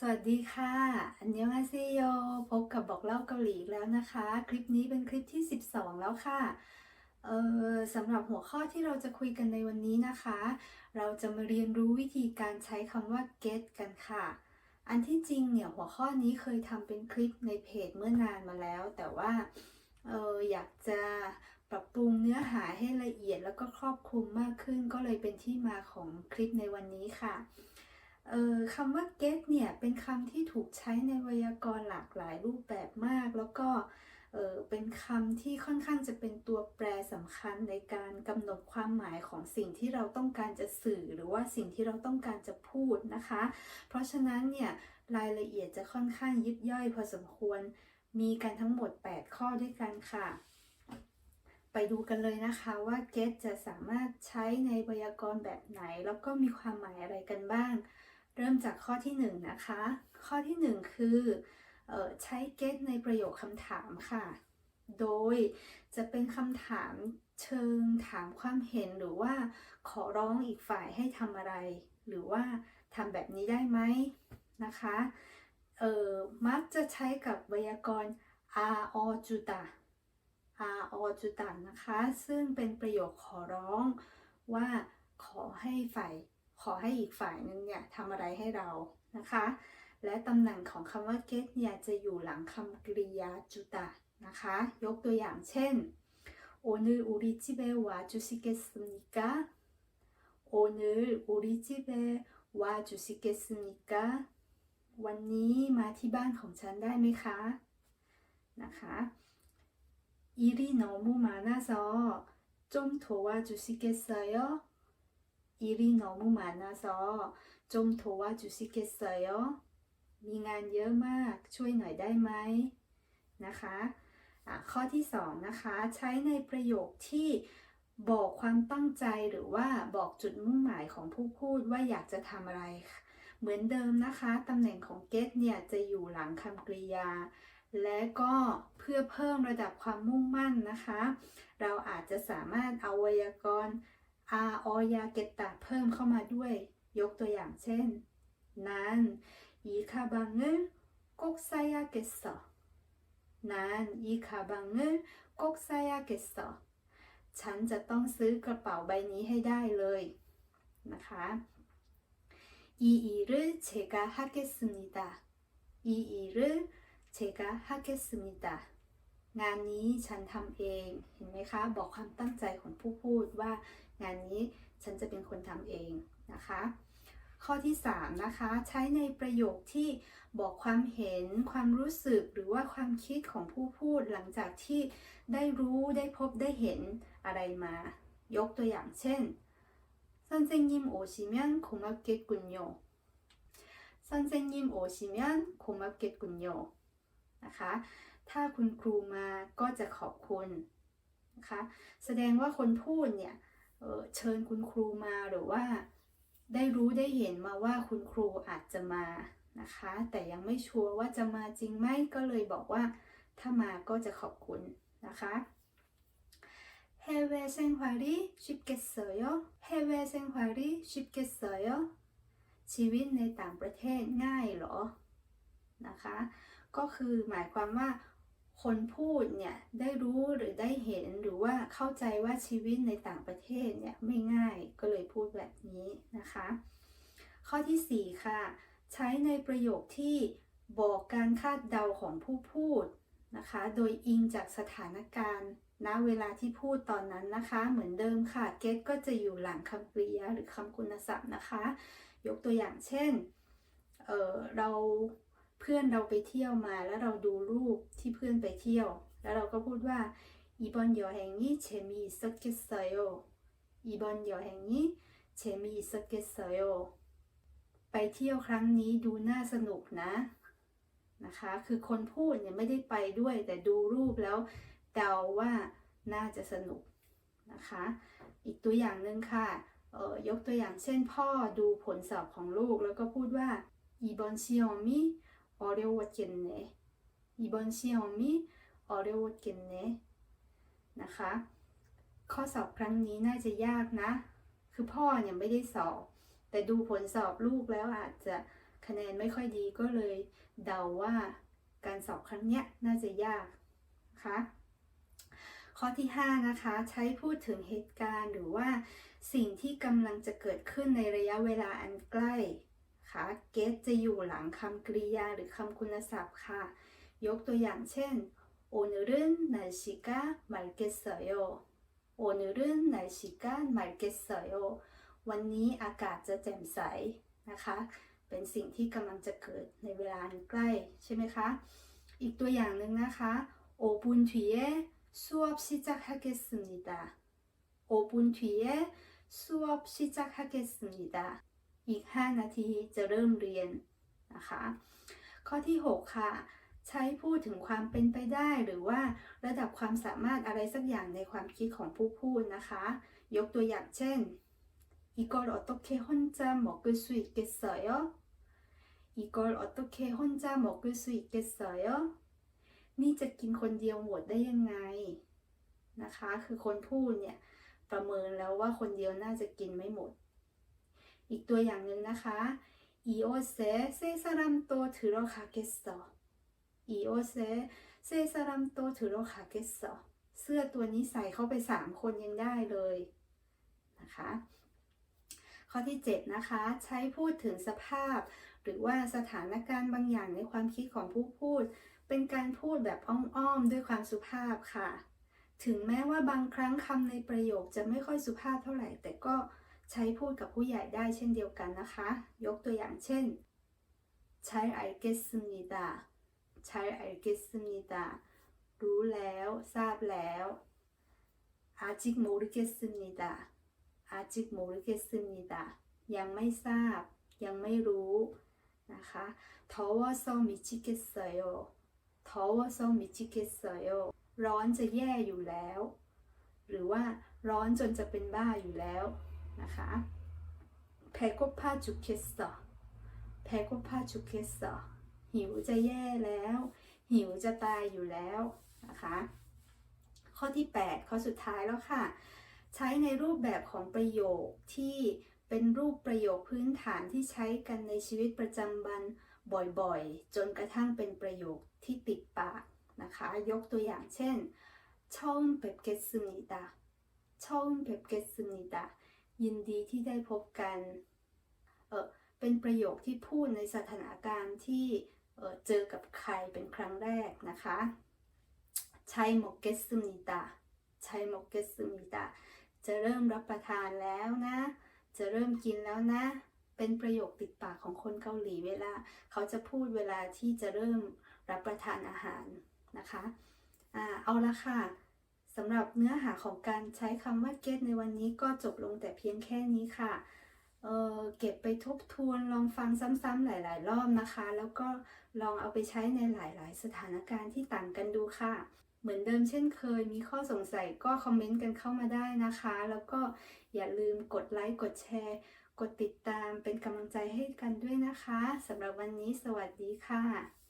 สวัสดีค่ะ อันเนี้ยมาเซโย พบกับบอกเล่าเกาหลีแล้วนะคะ คลิปนี้เป็นคลิปที่ 12 แล้วค่ะ เอ่อสำหรับหัวข้อที่เราจะคุยกันในวันนี้นะคะ เราจะมาเรียนรู้วิธีการใช้คำว่า get กันค่ะ อันที่จริงเนี่ยหัวข้อนี้เคยทำเป็นคลิปในเพจเมื่อนานมาแล้ว แต่ว่า เอออยากจะปรับปรุงเนื้อหาให้ละเอียดแล้วก็ครอบคลุมมากขึ้น ก็เลยเป็นที่มาของคลิปในวันนี้ค่ะ เอ่อคำว่า get เนี่ยเป็นคำที่ถูกใช้ในไวยากรณ์หลากหลายรูปแบบมาก แล้วก็เออเป็นคำที่ค่อนข้างจะเป็นตัวแปรสำคัญในการกำหนดความหมายของสิ่งที่เราต้องการจะสื่อหรือว่าสิ่งที่เราต้องการจะพูดนะคะ เพราะฉะนั้นเนี่ยรายละเอียดจะค่อนข้างยิบย่อยพอสมควรมีกันทั้งหมด 8 ข้อด้วยกันค่ะ ไปดูกันเลยนะคะว่า get จะสามารถใช้ในไวยากรณ์แบบไหน แล้วก็มีความหมายอะไรกันบ้าง เริ่มจากข้อที่1นนะคะ ข้อที่ 1 คือออใช้ get ในประโยคคำถามค่ะ โดยจะเป็นคำถามเชิงถามความเห็นหรือว่าขอร้องอีกฝ่ายให้ทำอะไร หรือว่าทำแบบนี้ได้ไหมนะคะเออมักจะใช้กับไวยากรณ์ a o j u d a a o j u d a นะคะ ซึ่งเป็นประโยคขอร้องว่าขอให้ฝ่าย ขอให้อีกฝ่ายนึงเนี่ยทำอะไรให้เรานะคะ และตำแหน่งของคำว่า get เนี่ยจะอยู่หลังคำกริยาจุตะนะคะ ยกตัวอย่างเช่น 오늘 우리 집에 와주시겠습니까? 오늘 우리 집에 와주시겠습니까? วันนี้มาที่บ้านของฉันได้ไหมคะ นะคะ 일이 너무 많아서 좀 도와주시겠어요? 일이 너무 많아서 좀 도와주시겠어요? มีงานเยอะมากช่วยหน่อยได้ไหมนะคะอ่ะข้อที่ 2 นะคะ ใช้ในประโยคที่บอกความตั้งใจหรือว่าบอกจุดมุ่งหมายของผู้พูดว่าอยากจะทำอะไร เหมือนเดิมนะคะตำแหน่งของ get เนี่ยจะอยู่หลังคำกริยา และก็เพื่อเพิ่มระดับความมุ่งมั่นนะคะ เราอาจจะสามารถเอาไวยากรณ์ อาออยาเกตตะเพิ่มเข้ามาด้วย ยกตัวอย่างเช่นนั้นอีคาบังเงกกไซยาเกสนั้นอีคาบังเงกกไซยาเกสฉันจะต้องซื้อกระเป๋าใบนี้ให้ได้เลยนะคะอีอีรึเชกาฮาเกสมิดาอีอีรึเชกาฮาเกสมิดางานนี้ฉันทำเอง เห็นไหมคะ บอกความตั้งใจของผู้พูดว่า งานนี้ฉันจะเป็นคนทำเองนะคะ ข้อที่ 3 นะคะ ใช้ในประโยคที่บอกความเห็นความรู้สึกหรือว่าความคิดของผู้พูดหลังจากที่ได้รู้ได้พบได้เห็นอะไรมา ยกตัวอย่างเช่น선생님오시면고맙겠군요 선생님오시면고맙겠군요นะคะ ถ้าคุณครูมาก็จะขอบคุณนะคะ แสดงว่าคนพูดเนี่ย เอ่อเชิญคุณครูมาหรือว่า ได้รู้ได้เห็นมาว่าคุณครูอาจจะมานะคะ แต่ยังไม่ชัวร์ว่าจะมาจริงไหมก็เลยบอกว่า ถ้ามาก็จะขอบคุณนะคะ 해외 생활이 쉽겠어요? 해외 생활이 쉽겠어요? ชีวิตในต่างประเทศง่ายเหรอนะคะ ก็คือหมายความว่า คนพูดเนี่ยได้รู้หรือได้เห็นหรือว่าเข้าใจว่าชีวิตในต่างประเทศเนี่ยไม่ง่ายก็เลยพูดแบบนี้นะคะ ข้อที่ 4 ค่ะ ใช้ในประโยคที่บอกการคาดเดาของผู้พูดนะคะ โดยอิงจากสถานการณ์ณเวลาที่พูดตอนนั้นนะคะ เหมือนเดิมค่ะ get ก็จะอยู่หลังคำกริยาหรือคำคุณศัพท์นะคะ ยกตัวอย่างเช่นเเรา เพื่อนเราไปเที่ยวมาแล้วเราดูรูปที่เพื่อนไปเที่ยว แล้วเราก็พูดว่าอีบอนยอแห่งนี้เชมีสักเกสโยอีบอนยอแห่งนี้เชมีสักเกสโยไปเที่ยวครั้งนี้ดูน่าสนุกนะนะคะ คือคนพูดเนี่ยไม่ได้ไปด้วย แต่ดูรูปแล้วเดาว่าน่าจะสนุกนะคะ อีกตัวอย่างหนึ่งค่ะเอ่อยกตัวอย่างเช่นพ่อดูผลสอบของลูก แล้วก็พูดว่าอีบอนเชียวมิ 어려웠겠네. 이번 시험이 어려웠겠네. นะคะ ข้อสอบครั้งนี้น่าจะยากนะ คือพ่อเนี่ยไม่ได้สอบ แต่ดูผลสอบลูกแล้วอาจจะค คะแนนไม่ค่อยดีก็เลยเดาว่าการสอบครั้งเนี้ยน่าจะยากนะคะข้อที่ 5 นะคะ ใช้พูดถึงเหตุการณ์หรือว่าสิ่งที่กำลังจะเกิดขึ้นในระยะเวลาอันใกล้ค่ะ get จะอยู่หลังคำกริยาหรือคำคุณศัพท์ค่ะ ยกตัวอย่างเช่น 오늘은 날씨가 맑겠어요. 오늘은 날씨가 맑겠어요. วันนี้อากาศจะแจ่มใสนะคะ เป็นสิ่งที่กำลังจะเกิดในเวลาอันใกล้ใช่ไหมคะ อีกตัวอย่างหนึ่งนะคะ 5분 뒤에 수업 시작하겠습니다. 5분 뒤에 수업 시작하겠습니다. อีก 5 นาทีจะเริ่มเรียนนะคะ ข้อที่ 6 ค่ะ ใช้พูดถึงความเป็นไปได้หรือว่าระดับความสามารถอะไรสักอย่างในความคิดของผู้พูดนะคะ ยกตัวอย่างเช่น 이걸 어떻게 혼자 먹을 수 있겠어요? 이걸 어떻게 혼자 먹을 수 있겠어요? นี่จะกินคนเดียวหมดได้ยังไงนะคะ คือคนพูดเนี่ยประเมินแล้วว่าคนเดียวน่าจะกินไม่หมด อีกตัวอย่างหนึ่งนะคะ 이 옷에 세 사람 또 들어가겠어. 이 옷에 세 사람 또 들어가겠어. เสื้อตัวนี้ใส่เข้าไป 3 คนยังได้เลยนะคะ ข้อที่ 7 นะคะ ใช้พูดถึงสภาพ หรือว่าสถานการณ์บางอย่างในความคิดของผู้พูด เป็นการพูดแบบอ้อมๆด้วยความสุภาพค่ะ ถึงแม้ว่าบางครั้งคำในประโยคจะไม่ค่อยสุภาพเท่าไหร่ แต่ก็ ใช้พูดกับผู้ใหญ่ได้เช่นเดียวกันนะคะ ยกตัวอย่างเช่นใช้ไอเกสมิดาใช้ไอเกสมิดารู้แล้ว ทราบแล้วอาจิกโมริเกสมิดาอาจิกโมริเกสมิดายังไม่ทราบ ยังไม่รู้นะคะทว่โซมิชิเกสเโอทว่โซมิชิเกสโยร้อนจะแย่อยู่แล้ว หรือว่าร้อนจนจะเป็นบ้าอยู่แล้ว นะคะแพ้ก็ผ้าจุกเคสต์แพ้ก็ผ้าจุกเคสต์หิวจะแย่แล้ว หิวจะตายอยู่แล้วนะคะ ข้อที่ 8 ข้อสุดท้ายแล้วค่ะ ใช้ในรูปแบบของประโยคที่เป็นรูปประโยคพื้นฐานที่ใช้กันในชีวิตประจำวันบ่อยๆ จนกระทั่งเป็นประโยคที่ติดปากนะคะ ยกตัวอย่างเช่นช่องเปปเกตซึนิดาช่องเปปเกตซึนิดา ยินดีที่ได้พบกันเออเป็นประโยคที่พูดในสถานการณ์ที่เออเจอกับใครเป็นครั้งแรกนะคะใช้หมกเกสมิตาใช้หมกเกสมิตาจะเริ่มรับประทานแล้วนะ จะเริ่มกินแล้วนะ เป็นประโยคติดปากของคนเกาหลีเวลา เขาจะพูดเวลาที่จะเริ่มรับประทานอาหารนะคะอ่าเอาละค่ะ สำหรับเนื้อหาของการใช้คำว่า get ในวันนี้ก็จบลงแต่เพียงแค่นี้ค่ะเเก็บไปทบทวนลองฟังซ้ำๆหลาย ๆ รอบนะคะ แล้วก็ลองเอาไปใช้ในหลาย ๆ สถานการณ์ที่ต่างกันดูค่ะ เหมือนเดิมเช่นเคย มีข้อสงสัยก็คอมเมนต์กันเข้ามาได้นะคะ แล้วก็อย่าลืมกดไลค์กดแชร์ กดติดตามเป็นกำลังใจให้กันด้วยนะคะสำหรับวันนี้สวัสดีค่ะ